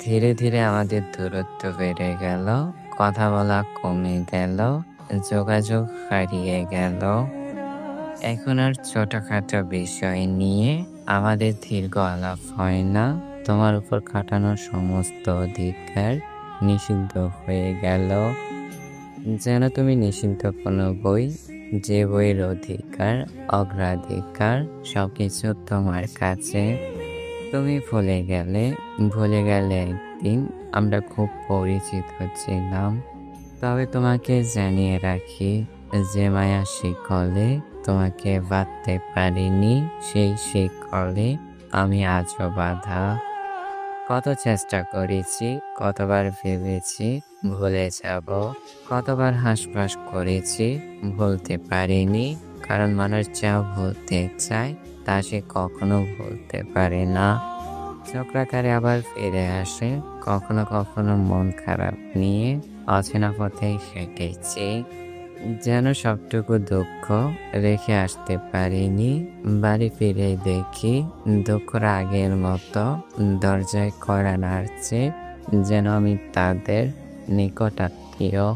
ধীরে ধীরে আমাদের দূরত্ব বেড়ে গেল, কথা বলা কমে গেল, যোগাযোগ হারিয়ে গেল। এখন আর ছোটখাটো বিষয় নিয়ে আমাদের দীর্ঘ আলাপ হয় না। তোমার উপর কাটানো সমস্ত অধিকার নিষিদ্ধ হয়ে গেল। যেন তুমি নিষিদ্ধ কোনো বই, যে বইয়ের অধিকার, অগ্রাধিকার, সবকিছু তোমার কাছে তুমি ভুলে গেলে ভুলে গেলে একদিন আমরা খুব পরিচিত ছিলাম। তবে তোমাকে জানিয়ে রাখি, যে মায়া শিকলে তোমাকে বাঁধতে পারিনি, সেই শিকলে আমি আজও বাধা। কত চেষ্টা করেছি, কতবার ভেবেছি, ভুলে যাব। কতবার হাসপাস করেছি, ভুলতে পারিনি, কারণ মানুষ যা ভুলতে চায় তা সে কখনো ভুলতে পারে না। চক্রাকারে আবার ফিরে আসে, কখনো কখনো মন খারাপ নিয়ে অচেনা পথে হেঁটেছি যেন সবটুকু দুঃখ রেখে আসতে পারিনি। বাড়ি ফিরে দেখি দুঃখর আগের মতো দরজায় কড়া নাড়ছে, যেন আমি তাদের নিকটাত্মীয়।